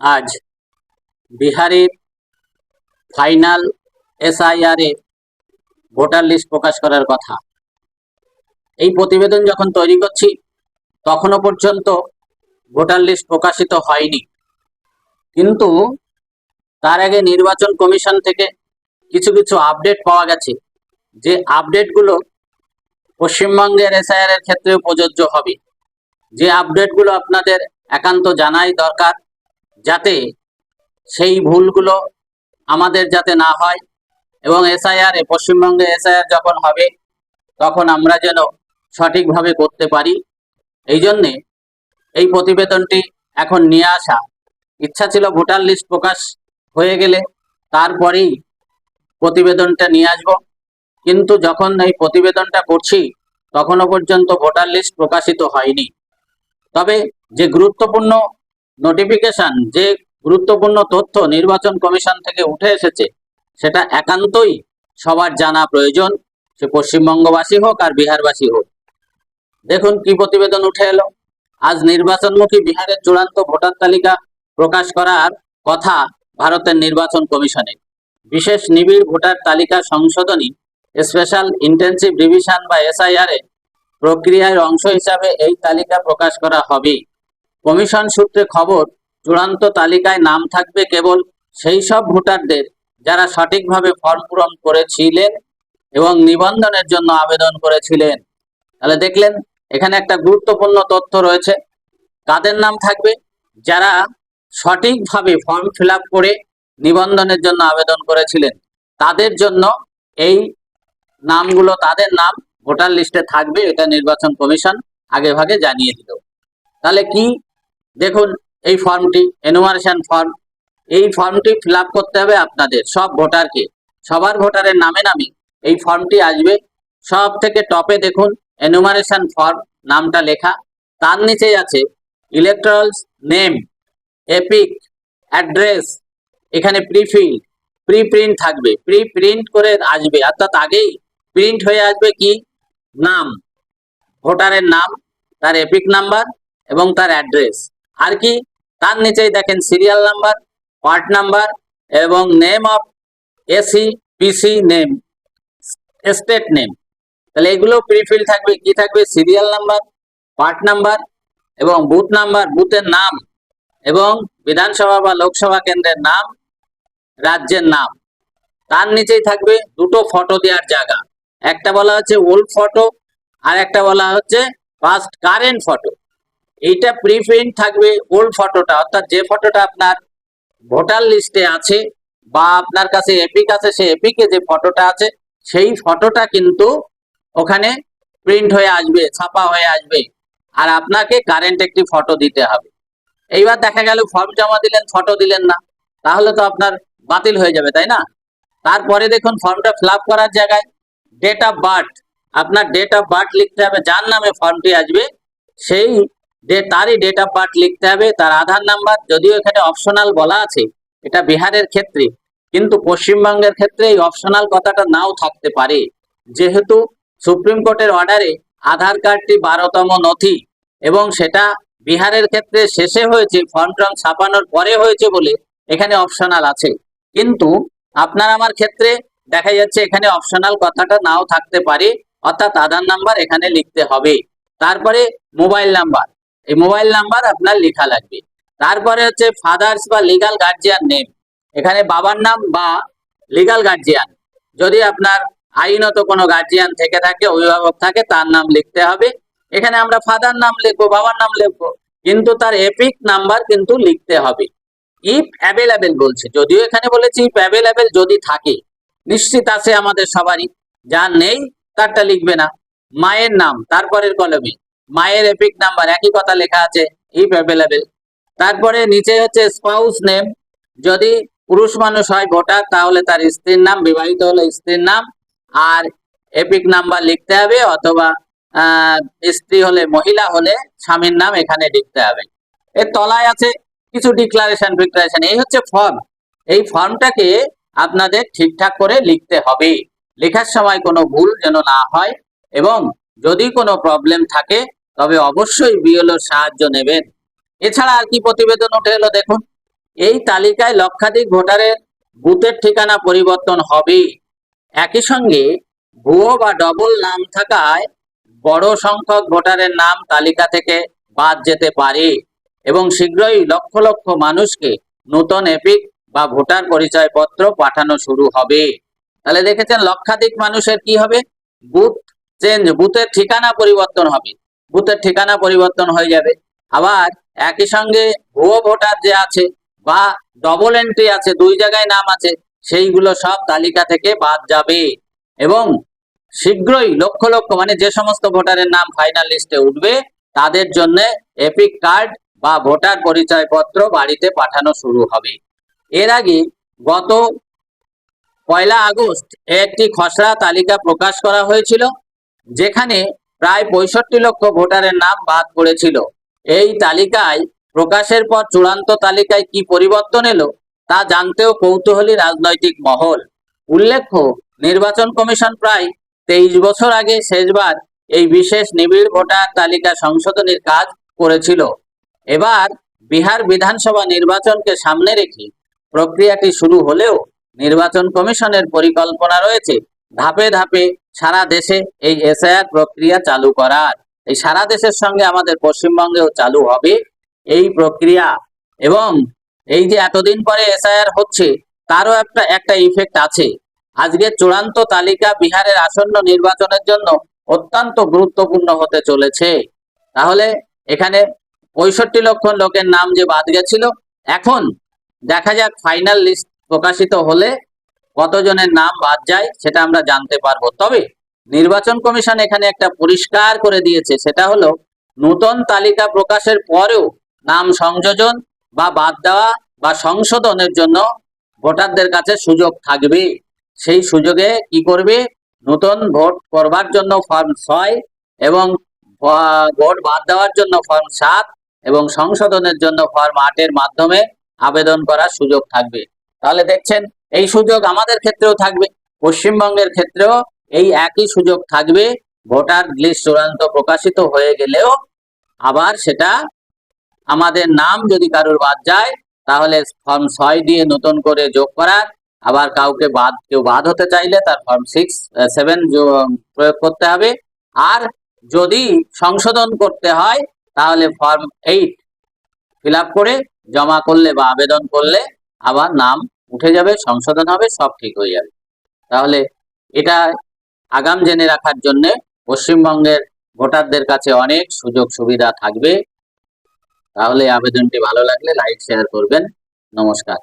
আজ বিহারের final SIR voter list প্রকাশ করার কথা। এই প্রতিবেদন যখন তৈরি করছি, তখনও পর্যন্ত ভোটার লিস্ট প্রকাশিত হয়নি। কিন্তু তার আগে নির্বাচন কমিশন থেকে কিছু কিছু আপডেট পাওয়া গেছে। যে আপডেটগুলো পশ্চিমবঙ্গের এসআইআর এর ক্ষেত্রেও প্রযোজ্য হবে। যে আপডেটগুলো আপনাদের একান্ত জানাই দরকার যাতে সেই ভুলগুলো আমাদের যাতে না হয় এবং এসআইআর পশ্চিমবঙ্গে এসআইআর যখন হবে, তখন আমরা যেন সঠিকভাবে করতে পারি। এই জন্যে এই প্রতিবেদনটি এখন নিয়ে আসা। ইচ্ছা ছিল ভোটার লিস্ট প্রকাশ হয়ে গেলে তারপরেই প্রতিবেদনটা নিয়ে আসব। কিন্তু যখন এই প্রতিবেদনটা করছি, তখনও পর্যন্ত ভোটার লিস্ট প্রকাশিত হয়নি। তবে যে গুরুত্বপূর্ণ নোটিফিকেশন যে গুরুত্বপূর্ণ তথ্য নির্বাচন কমিশন থেকে উঠে এসেছে, সেটা একান্তই সবার জানা প্রয়োজন। সে পশ্চিমবঙ্গবাসী হোক আর বিহারবাসী হোক। দেখুন কি প্রতিবেদন উঠে এলো। আজ নির্বাচনমুখী বিহারের চূড়ান্ত ভোটার তালিকা প্রকাশ করার কথা ভারতের নির্বাচন কমিশনে। বিশেষ নিবিড় ভোটার তালিকা সংশোধনী স্পেশাল ইন্টেন্সিভ রিভিশন বা এসআইআর এ প্রক্রিয়ার অংশ হিসাবে এই তালিকা প্রকাশ করা হবে। কমিশন সূত্রে খবর, চূড়ান্ত তালিকায় নাম থাকবে কেবল সেই সব ভোটারদের যারা সঠিকভাবে ফর্ম পূরণ করেছিলেন এবং নিবন্ধনের জন্য আবেদন করেছিলেন। তাহলে দেখলেন, এখানে একটা গুরুত্বপূর্ণ তথ্য রয়েছে। কাদের নাম থাকবে? যারা সঠিকভাবে ফর্ম ফিল করে নিবন্ধনের জন্য আবেদন করেছিলেন। তাদের জন্য এই নামগুলো, তাদের নাম ভোটার লিস্টে থাকবে, এটা নির্বাচন কমিশন আগে ভাগে জানিয়ে দিল। তাহলে কি দেখুন, এই ফর্মটি এনুমারেশন ফর্ম এই ফর্মটি ফিল করতে হবে আপনাদের, সব ভোটারকে। সবার ভোটারের নামে নামে এই ফর্মটি আসবে। সব থেকে টপে দেখুন এনুমারেশন ফর্ম নামটা লেখা। তার নিচেই আছে ইলেকট্রালস নেম এপিক অ্যাড্রেস এখানে প্রিফিল্ড প্রি প্রিন্ট থাকবে। প্রি প্রিন্ট করে আসবে, অর্থাৎ আগেই প্রিন্ট হয়ে আসবে কি? নাম। ভোটারের নাম, তার এপিক নাম্বার এবং তার অ্যাড্রেস আর কি? তার নিচেই দেখেন সিরিয়াল নাম্বার পার্ট নাম্বার এবং name of AC PC name state name তাহলে এগুলো প্রিফিল থাকবে, কি থাকবে? সিরিয়াল নাম্বার পার্ট নাম্বার এবং বুথ নাম্বার বুথের নাম এবং বিধানসভা বা লোকসভা কেন্দ্রের নাম, রাজ্যের নাম। তার নিচেই থাকবে দুটো ফটো দেওয়ার জায়গা। একটা বলা হচ্ছে ওল্ড ফটো আর একটা বলা হচ্ছে ফার্স্ট কারেন্ট ফটো এইটা প্রিপ্রিন্ট থাকবে ওল্ড ফটোটা অর্থাৎ যে ফটোটা আপনার ভোটার লিস্টে আছে বা আপনার কাছে এপিক আছে সেই এপিকে যে ফটোটা আছে, সেই ফটোটা কিন্তু ওখানে প্রিন্ট হয়ে আসবে, ছাপা হয়ে আসবে। আর আপনাকে কারেন্ট একটি ফটো দিতে হবে। এইবার দেখা গেল ফর্ম জমা দিলেন ফটো দিলেন না। তাহলে তো আপনার বাতিল হয়ে যাবে, তাই না? তারপরে দেখুন ফর্মটা ফিল করার জায়গায় ডেট অফ বার্থ আপনার ডেট অফ বার্থ লিখতে হবে, যার নামে ফর্মটি আসবে, সেই তারই ডেট অফ বার্থ লিখতে হবে, তার আধার নাম্বার যদিও এখানে অপশনাল বলা আছে, এটা বিহারের ক্ষেত্রে, কিন্তু পশ্চিমবঙ্গের ক্ষেত্রে এই অপশনাল কথাটা নাও থাকতে পারে। যেহেতু সুপ্রিম কোর্টের অর্ডারে আধার কার্ডটি বারোতম নথি, এবং সেটা বিহারের ক্ষেত্রে শেষে হয়েছে ফর্ম টর্ম ছাপানোর পরে হয়েছে বলে এখানে অপশনাল আছে। কিন্তু আপনার আমার ক্ষেত্রে দেখা যাচ্ছে এখানে অপশনাল কথাটা নাও থাকতে পারে, অর্থাৎ আধার নাম্বার এখানে লিখতে হবে। তারপরে মোবাইল নাম্বার এই মোবাইল নাম্বার আপনার লেখা লাগবে। তারপরে হচ্ছে ফাদার্স বা লিগাল গার্জিয়ান নেম এখানে বাবার নাম বা লিগাল গার্জিয়ান যদি আপনার আইনত কোনো গার্জিয়ান থেকে থাকে, অভিভাবক থাকে, তার নাম লিখতে হবে। এখানে আমরা ফাদার নাম লিখব, বাবার নাম লিখব। কিন্তু তার এপিক নাম্বার কিন্তু লিখতে হবে। ইফ অ্যাভেলেবেল বলছে। যদিও এখানে বলেছি ইফ অ্যাভেলেবেল যদি থাকে। নিশ্চিত আছে আমাদের সবারই। যা নেই, তারটা লিখবে না। মায়ের নাম, তারপরের কলমে। মায়ের এপিক নাম্বার একই কথা লেখা আছে ইফ অ্যাভেলেবেল তারপরে নিচে হচ্ছে স্পাউস নেম যদি পুরুষ মানুষ হয় ভোটার তাহলে তার স্ত্রীর নাম, বিবাহিত হলে স্ত্রীর নাম, আর এপিক নাম্বার লিখতে হবে, অথবা স্ত্রী হলে মহিলা হলে স্বামীর নাম এখানে লিখতে হবে। এর তলায় আছে কিছু ডিক্লারেশন ফিক্লারেশন এই হচ্ছে ফর্ম এই ফর্মটাকে আপনাদের ঠিকঠাক করে লিখতে হবে। লেখার সময় কোনো ভুল যেন না হয়, এবং যদি কোনো প্রবলেম থাকে তবে অবশ্যই বিএলওর সাহায্য নেবেন। এছাড়া আর কি প্রতিবেদন উঠে এলো দেখুন। এই তালিকায় লক্ষাধিক ভোটারের বুথের ঠিকানা পরিবর্তন হবে একই সঙ্গে ভুয়ো বা ডবল নাম থাকায় বড় সংখ্যক ভোটারের নাম তালিকা থেকে বাদ যেতে পারে এবং শীঘ্রই লক্ষ লক্ষ মানুষকে নতুন এপিক বা ভোটার পরিচয়পত্র পাঠানো শুরু হবে। তাহলে দেখেছেন লক্ষাধিক মানুষের কি হবে? বুথ চেঞ্জ, বুথের ঠিকানা পরিবর্তন হবে। বুথের ঠিকানা পরিবর্তন হয়ে যাবে। আবার একই সঙ্গে ভুয়ো ভোটার যে আছে বা ডবল এন্ট্রি আছে, দুই জায়গায় নাম আছে, সেইগুলো সব তালিকা থেকে বাদ যাবে। এবং শীঘ্রই লক্ষ লক্ষ মানে যে সমস্ত ভোটারের নাম ফাইনাল লিস্টে উঠবে, তাদের জন্য এপিক কার্ড বা ভোটার পরিচয়পত্র বাড়িতে পাঠানো শুরু হবে। এর আগে গত পয়লা আগস্ট একটি খসড়া তালিকা প্রকাশ করা হয়েছিল, যেখানে প্রায় পঁয়ষট্টি লক্ষ ভোটারের নাম বাদ পড়েছিল। এই তালিকায় প্রকাশের পর চূড়ান্ত তালিকায় কি পরিবর্তন এলো তা জানতেও কৌতূহলী রাজনৈতিক মহল। উল্লেখ্য, নির্বাচন কমিশন প্রায় তেইশ বছর আগে শেষবার এই বিশেষ নিবিড় ভোটার তালিকা সংশোধনের কাজ করেছিল। এবার বিহার বিধানসভা নির্বাচনকে সামনে রেখে প্রক্রিয়াটি শুরু হলেও নির্বাচন কমিশনের পরিকল্পনা রয়েছে ধাপে ধাপে সারা দেশে এই এসআইআর প্রক্রিয়া চালু করার। এই সারা দেশের সঙ্গে আমাদের পশ্চিমবঙ্গেও চালু হবে এই প্রক্রিয়া। এবং এই যে এতদিন পরে এসআইআর হচ্ছে, তারও একটা একটা ইফেক্ট আছে। আজকে চূড়ান্ত তালিকা বিহারের আসন্ন নির্বাচনের জন্য অত্যন্ত গুরুত্বপূর্ণ হতে চলেছে। তাহলে এখানে পঁয়ষট্টি লক্ষ লোকের নাম যে বাদ গেছিল, এখন দেখা যাক ফাইনাল লিস্ট প্রকাশিত হলে কতজনের নাম বাদ যায় সেটা আমরা জানতে পারব। তবে নির্বাচন কমিশন এখানে একটা পরিষ্কার করে দিয়েছে, সেটা হলো নতুন তালিকা প্রকাশের পরেও নাম সংযোজন বা বাদ দেওয়া বা সংশোধনের জন্য ভোটারদের কাছে সুযোগ থাকবে। সেই সুযোগে কি করবে? নতুন ভোট করবার জন্য ফর্ম ছয় এবং ভোট বাদ দেওয়ার জন্য ফর্ম সাত এবং সংশোধনের জন্য ফর্ম আটের মাধ্যমে আবেদন করার সুযোগ থাকবে। তাহলে দেখছেন এই সুযোগ আমাদের ক্ষেত্রেও থাকবে, পশ্চিমবঙ্গের ক্ষেত্রেও এই একই সুযোগ থাকবে। ভোটার লিস্ট চূড়ান্ত প্রকাশিত হয়ে গেলেও আবার সেটা আমাদের নাম যদি কারোর বাদ যায়, তাহলে ফর্ম ছয় দিয়ে নতুন করে যোগ করার, আবার কাউকে বাদ, কেউ বাদ হতে চাইলে তার ফর্ম সিক্স সেভেন প্রয়োগ করতে হবে। আর যদি সংশোধন করতে হয়, তাহলে ফর্ম এইট ফিল করে জমা করলে বা আবেদন করলে আবার নাম উঠে যাবে, সংশোধন হবে, সব ঠিক হয়ে যাবে। তাহলে এটা আগাম জেনে রাখার জন্য পশ্চিমবঙ্গের ভোটারদের কাছে অনেক সুযোগ সুবিধা থাকবে। তাহলে আবেদনটি ভালো লাগলে লাইক, শেয়ার করবেন। নমস্কার।